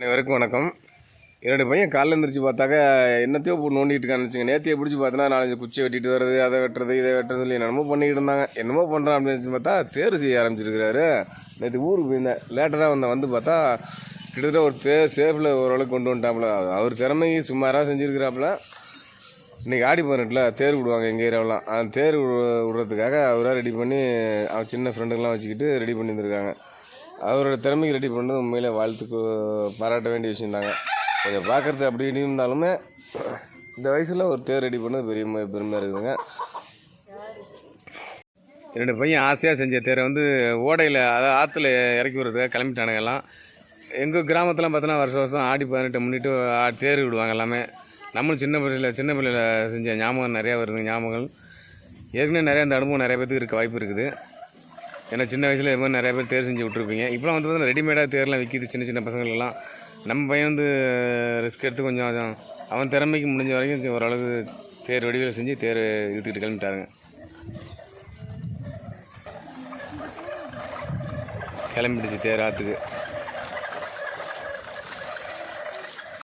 அனைவருக்கும் வணக்கம். என்னுடைய பையன் காலைல எழுந்திரிச்சு பார்த்தாக்கா என்னத்தையோ நோண்டிட்டு இருக்கான்னு வச்சுங்க பிடிச்சி பார்த்தனா நாலஞ்சு குச்சியை வெட்டிட்டு வர்றது அதை வெட்டுறது இதை வெட்டுறது சொல்லி என்னமோ பண்ணிக்கிட்டு இருந்தாங்க. என்னமோ பண்ணுறான் அப்படின்னு சொல்லி பார்த்தா தேர் செய்ய ஆரம்பிச்சிருக்கிறாரு. நேற்று ஊருக்கு போயிருந்தேன். லேட்டாக தான் வந்தேன். வந்து பார்த்தா கிட்டத்தட்ட ஒரு தேர் சேஃபில் ஓரளவுக்கு கொண்டு வந்துட்டாப்புல. அவர் திறமை சுமாராக செஞ்சுருக்கிறாப்புல. இன்றைக்கி ஆடி பதினெட்டில் தேர் விடுவாங்க எங்கள் ஏரியாவெலாம் அந்த தேர் விடு- விடுறதுக்காக அவராக ரெடி பண்ணி அவர் சின்ன ஃப்ரெண்டுங்கெலாம் வச்சுக்கிட்டு ரெடி பண்ணியிருந்திருக்காங்க. அவரோட திறமைக்கு ரெடி பண்ணது உண்மையிலே வாழ்த்துக்கு பாராட்ட வேண்டிய விஷயந்தாங்க கொஞ்சம் பார்க்குறது அப்படி இப்படி இருந்தாலுமே இந்த வயசில் ஒரு தேர் ரெடி பண்ணது பெரிய பெருமையாக இருக்குதுங்க. ரெண்டு பையன் ஆசையாக செஞ்ச தேரை வந்து ஓடையில் அதாவது ஆற்றுல இறக்கி விடுறதுக்காக கிளம்பிட்டானுங்க எல்லாம். எங்கள் கிராமத்தில் பார்த்தோன்னா வருஷம் வருஷம் ஆடி பதினெட்டு முன்னிட்டு தேர் விடுவாங்க எல்லாமே. நம்மளும் சின்ன பிள்ளையில் சின்ன பிள்ளையில் செஞ்ச ஞாபகம் நிறையா வருது ஞாபகங்கள். ஏற்கனவே நிறையா அந்த அனுபவம் நிறைய பேத்துக்கு இருக்க வாய்ப்பு இருக்குது. ஏன்னா சின்ன வயசில் இது மாதிரி நிறைய பேர் தேர் செஞ்சு விட்ருப்பீங்க இப்போலாம் வந்து பார்த்தீங்கன்னா ரெடிமேடாக தேர்லாம் விற்கிது சின்ன சின்ன பசங்களெல்லாம். நம்ம பையன் வந்து ரிஸ்க் எடுத்து கொஞ்சம் அவன் திறமைக்கு முடிஞ்ச வரைக்கும் ஓரளவுக்கு தேர் வடிவில் செஞ்சு தேர் இழுத்துக்கிட்டு கிளம்பிட்டாருங்க. கிளம்பிடுச்சு தேர் ஆற்றுக்கு